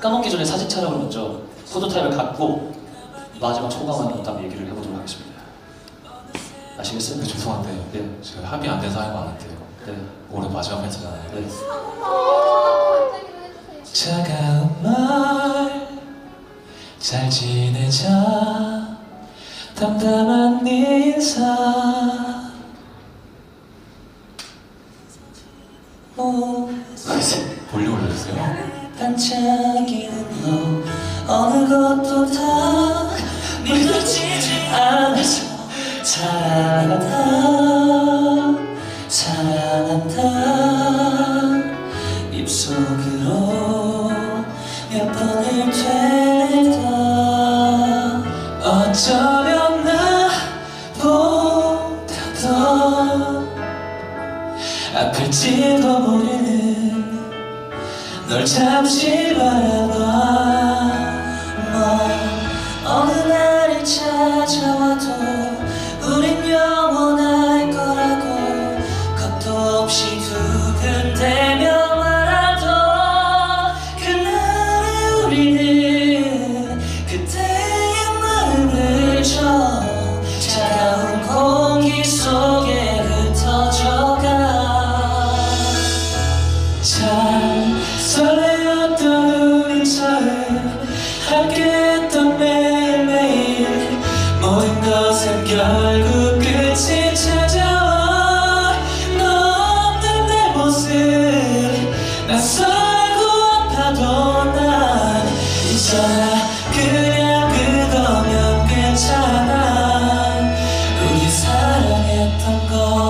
까먹기 전에 사진 촬영을 먼저 포토타임을 갖고 마지막 소감을 일단 얘기를 해보도록 하겠습니다. 아시겠어요? 죄송한데 네. 제가 합의 안 돼서 하는 거안 같아요. 네. 올해 마지막 멘트잖아요. 네. 차가운 말 잘 지내자 담담한 네 인사 오 볼륨 올려주세요? 반짝이는 너 어느 것도 다 믿어지지 않아서 사랑한다 사랑한다. 입속으로 몇 번을 되다. 어쩌면 나보다 더 아플지도 모르는 널 잠시 바라 것은 결국 끝이 찾아와. 너 없는 내 모습 낯설고 아파도 난 있잖아 그냥 그거면 괜찮아. 우리 사랑했던 거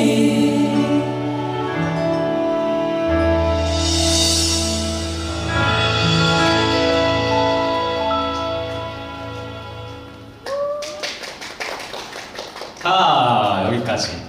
자 여기까지